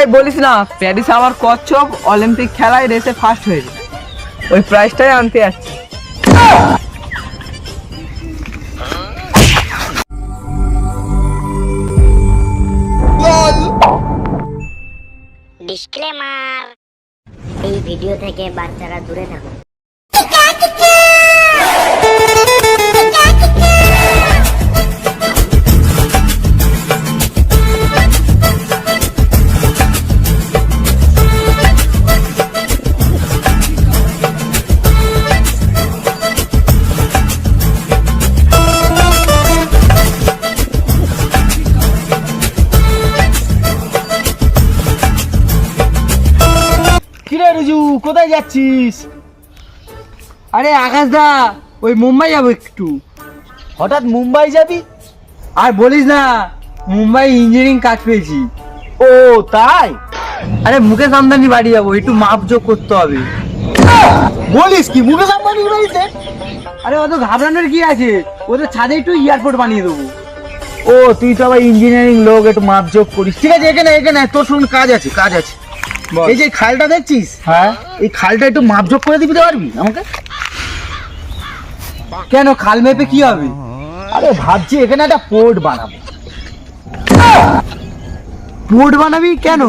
এই বলিস না প্যারিস আমার কচ্ছপ অলিম্পিক খেলায় রেসে ফার্স্ট হয়েছে ওই প্রাইজটাই আনতে যাচ্ছি। ডিসক্লেমার এই ভিডিও থেকে বাচ্চারা দূরে থাকুন কিরে রুজু, কোথায় যাচ্ছিস? আরে আকাশ দা, ওই মুম্বাই যাব একটু। হঠাৎ মুম্বাই যাবি? আর বলিস না, মুম্বাই ইঞ্জিনিয়ারিং কাজ পেয়েছি। ও, তাই? আরে মুকেশ আমদানি বাড়ি যাব, একটু মাপ করতে হবে। বলিস কি, মুকেশ আম্বানির বাড়িতে? আরে অত ঘাবড়ানোর কি আছে? ওদের ছাদে একটু এয়ারপোর্ট বানিয়ে দেবো। ও, তুই তো আবার ইঞ্জিনিয়ারিং লোক, একটু মাপ যোগ করিস। ঠিক আছে, এখানে এখানে, তোর শুনুন কাজ আছে কাজ আছে। এই যে খালটা দেখছিস? হ্যাঁ। এই খালটা একটু মাপ যোগ করে দিতে পারবি? আমাকে? কেন? খাল মেপে কি হবে? আরে ভাবছি এখানে একটা পোর্ট বানাবো। পোর্ট বানাবি? কেন?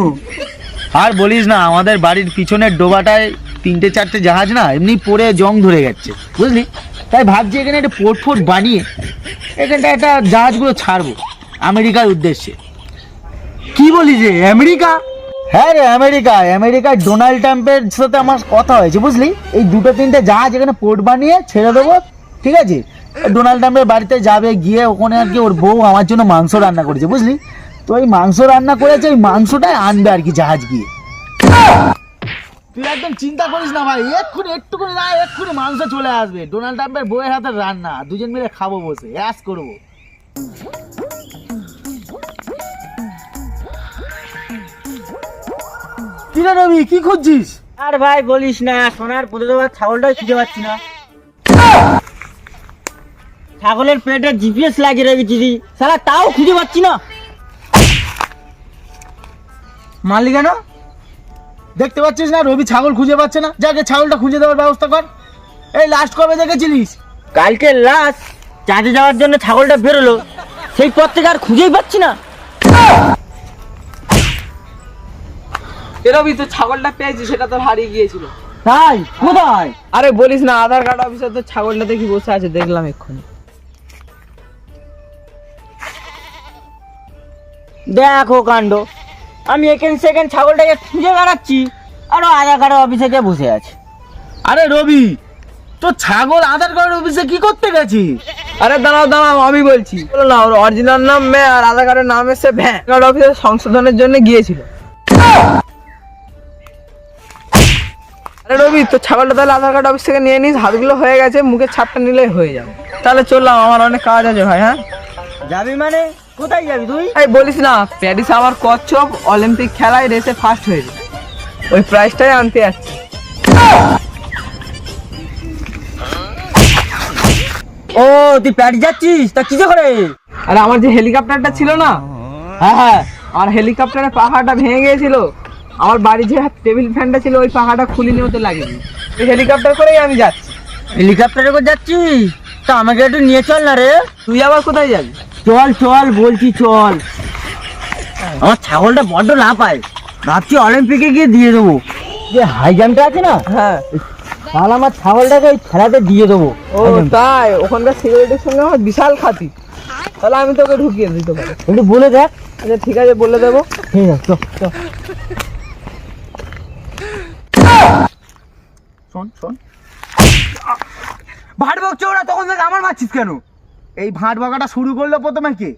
আর বলিস না আমাদের বাড়ির পিছনের ডোবাটায় তিনটে চারটে জাহাজ না এমনি পড়ে জং ধরে গেছে। বুঝলি? তাই ভাবছি এখানে একটা পোর্ট ফোর্ট বানিয়ে এখানটা একটা জাহাজগুলো ছাড়বো আমেরিকার উদ্দেশ্যে। কি বলিস রে আমেরিকা? হ্যাঁ রে, আমেরিকা আমেরিকার ডোনাল্ড ট্রাম্পের সাথে আমার কথা হয়েছে, বুঝলি? এই দুটো তিনটে জাহাজ এখানে পোর্ট বানিয়ে ছেড়ে দেবো, ঠিক আছে? ডোনাল্ড ট্রাম্পের বাড়িতে যাবে, গিয়ে ওখানে আর কি ওর বউ আমার জন্য মাংস রান্না করেছে, বুঝলি? তো এই মাংস রান্না করেছে ওই মাংসটাই আনবে আর কি জাহাজ গিয়ে। তুই একদম চিন্তা করিস না ভাই, এক্ষুনি, একটুকুনি না, এক্ষুনি মাংস চলে আসবে। ডোনাল্ড ট্রাম্পের বউয়ের হাতে রান্না, দুজন মিলে খাব বসে অ্যাস করব। কিরে রবি কি খুঁজছিস? আর ভাই বলিস না সোনার পুজো দেওয়ার ছাগলটাই খুঁজে পাচ্ছি না। ছাগলের পেটে জিপিএস লাগিয়ে রেখেছি রে। শালা তাও খুঁজে পাচ্ছি না। মারলি কেন? দেখতে পাচ্ছিস না রবি ছাগল খুঁজে পাচ্ছে না। যাকে ছাগলটা খুঁজে দেওয়ার ব্যবস্থা কর। এই লাস্ট কবে দেখেছিলিস? কালকে লাশ চাঁদে যাওয়ার জন্য ছাগলটা বেরোলো সেই পর থেকে আর খুঁজেই পাচ্ছি না। এরবি তো ছাগলটা পেয়েছি সেটা তো হারিয়ে গিয়েছিল। তাই? কোথায়? আরে বলিস না আধার কার্ড অফিসে তো ছাগলটা দেখি বসে আছে দেখলাম এক্ষুনি। দেখো কাণ্ড আমি এখান সেখান ছাগলটাকে খুঁজে বেড়াচ্ছি আরও আধার কার্ড অফিসে গিয়ে বসে আছে। আরে রবি তো ছাগল আধার কার্ড অফিসে কি করতে গেছিস? আরে দাঁড়াও দাঁড়াও আমি বলছি। বলো না ওর অরিজিনাল নাম মে আর আধার কার্ডের নাম এসে ভ্যান কার্ড অফিসে সংশোধনের জন্য গিয়েছিল। তো ছাগলটা তাহলে আধার কার্ড অফিস থেকে নিয়ে নিস হাতগুলো হয়ে গেছে মুখের ছাপটা নিলেই হয়ে যাবে। তাহলে চললাম আমার অনেক কাজ আছে ভাই হ্যাঁ? যাবি মানে? কোথায় যাবি তুই? এই বলিস না প্যারিস আমার কচ্ছপ অলিম্পিক খেলায় রেসে ফার্স্ট হয়ে হয়েছে ওই প্রাইজটাই আনতে যাচ্ছি। ও তুই প্যাট যাচ্ছিস? তা কিসে করে? আরে আমার যে হেলিকপ্টারটা ছিল না হ্যাঁ হ্যাঁ। আর হেলিকপ্টারের পাহাড়টা ভেঙে গিয়েছিল আমার বাড়ি যে টেবিল ফ্যানটা ছিল ওই পাখাটা খুলে নিয়ে ওতে লাগিয়ে এই হেলিকপ্টার করেই আমি যাচ্ছি। হেলিকপ্টারে করে যাচ্ছিস তা আমাকে একটু নিয়ে চল না রে। তুই আবার কোথায় যাবি? চল চল বলছি চল। আমার ছাগলটা বড্ড না পায় ভাবছি অলিম্পিকে গিয়ে দিয়ে দেবো। যে হাই জাম্পটা আছে না? হ্যাঁ। তাহলে আমার ছাগলটাকে ওই খেলাতে দিয়ে দেবো। ও তাই। ওখানকার সিকিউরিটির সঙ্গে আমার বিশাল খাতি। তাহলে আমি তোকে ঢুকিয়ে দিতে পারি। একটু বলে দেখ। আচ্ছা ঠিক আছে বলে দেবো। ঠিক আছে চল চল। শোন শোন। ভাট বকছো ওরা তখন থেকে আমার মারছিস কেন? এই ভাট বকাটা শুরু করল প্রথমে কে!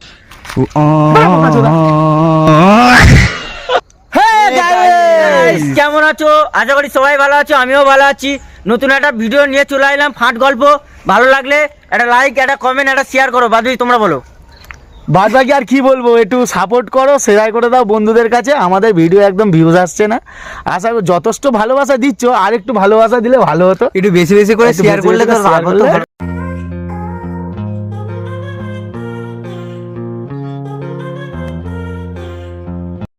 কেমন আছো? আশা করি সবাই ভালো আছো আমিও ভালো আছি। নতুন একটা ভিডিও নিয়ে চলে এলাম ফাট গল্প। ভালো লাগলে একটা লাইক একটা কমেন্ট একটা শেয়ার করো। বাদুই তোমরা বলো। বাদ বাকি আর কি বলব একটু সাপোর্ট করো শেয়ার করে দাও বন্ধুদের কাছে আমাদের ভিডিও একদম ভিউজ আসছে না। আশা করি যথেষ্ট ভালোবাসা দিচ্ছ আর একটু ভালোবাসা দিলে ভালো হতো। একটু বেশি বেশি করে শেয়ার করলে তো